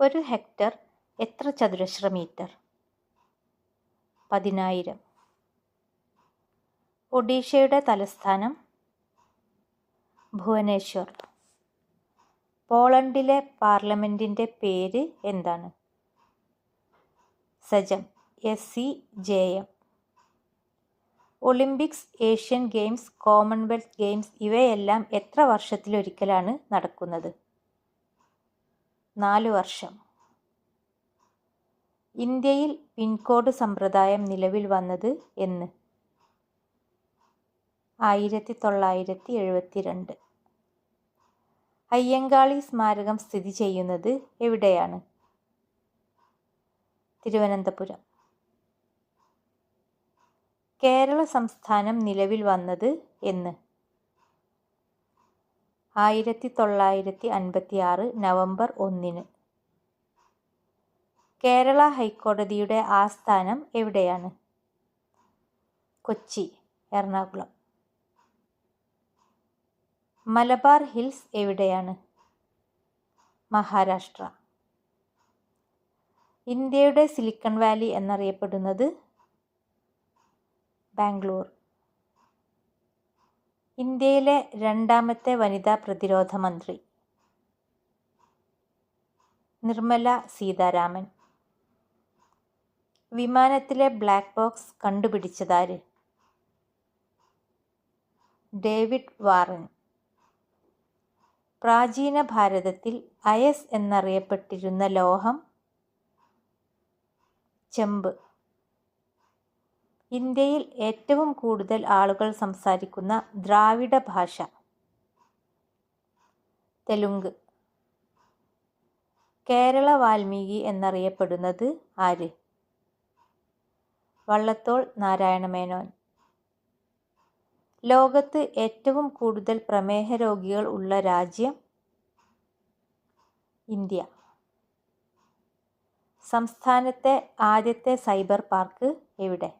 ഒരു ഹെക്ടർ എത്ര ചതുരശ്ര മീറ്റർ? പതിനായിരം. ഒഡീഷയുടെ തലസ്ഥാനം ഭുവനേശ്വർ. പോളണ്ടിലെ പാർലമെന്റിന്റെ പേര് എന്താണ്? Sejm. S. C. J. M. Olympics Asian games Commonwealth games ഇവയെല്ലാം എത്ര വർഷത്തിലൊരിക്കലാണ് നടക്കുന്നത്? നാല് വർഷം. ഇന്ത്യയിൽ പിൻകോഡ് സമ്പ്രദായം നിലവിൽ വന്നത് എന്ന്. ആയിരത്തി തൊള്ളായിരത്തി എഴുപത്തിരണ്ട് അയ്യങ്കാളി സ്മാരകം സ്ഥിതി ചെയ്യുന്നത് എവിടെയാണ്? തിരുവനന്തപുരം. കേരള സംസ്ഥാനം നിലവിൽ വന്നത് എന്ന്. ആയിരത്തി തൊള്ളായിരത്തി അൻപത്തി ആറ് നവംബർ ഒന്നിന്. കേരള ഹൈക്കോടതിയുടെ ആസ്ഥാനം എവിടെയാണ്? കൊച്ചി എറണാകുളം. മലബാർ ഹിൽസ് എവിടെയാണ്? മഹാരാഷ്ട്ര. ഇന്ത്യയുടെ സിലിക്കൺ വാലി എന്നറിയപ്പെടുന്നത് ബാംഗ്ലൂർ. ഇന്ത്യയിലെ രണ്ടാമത്തെ വനിതാ പ്രതിരോധ മന്ത്രി. നിർമ്മല സീതാരാമൻ. വിമാനത്തിലെ ബ്ലാക്ക് ബോക്സ് കണ്ടുപിടിച്ചതാര്? David Warren. പ്രാചീന ഭാരതത്തിൽ അയസ് എന്നറിയപ്പെട്ടിരുന്ന ലോഹം ചെമ്പ്. ഇന്ത്യയിൽ ഏറ്റവും കൂടുതൽ ആളുകൾ സംസാരിക്കുന്ന ദ്രാവിഡ ഭാഷ. തെലുങ്ക്. കേരള വാൽമീകി എന്നറിയപ്പെടുന്നത് ആര്? വള്ളത്തോൾ നാരായണ മേനോൻ ലോകത്ത് ഏറ്റവും കൂടുതൽ പ്രമേഹ രോഗികൾ ഉള്ള രാജ്യം ഇന്ത്യ. സംസ്ഥാനത്തെ ആദ്യത്തെ സൈബർ പാർക്ക് എവിടെ?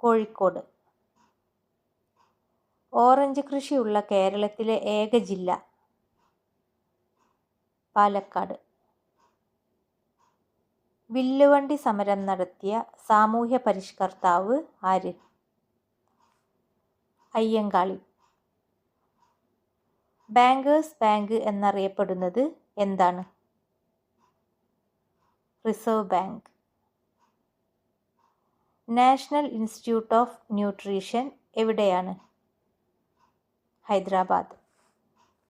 കോഴിക്കോട്. ഓറഞ്ച് കൃഷിയുള്ള കേരളത്തിലെ ഏക ജില്ല പാലക്കാട്. വില്ലുവണ്ടി സമരം നടത്തിയ സാമൂഹ്യ പരിഷ്കർത്താവ് ആര്? അയ്യങ്കാളി. ബാങ്കേഴ്സ് ബാങ്ക് എന്നറിയപ്പെടുന്നത് എന്താണ്? Reserve bank. National institute of nutrition എവിടെയാണ്? ഹൈദരാബാദ്.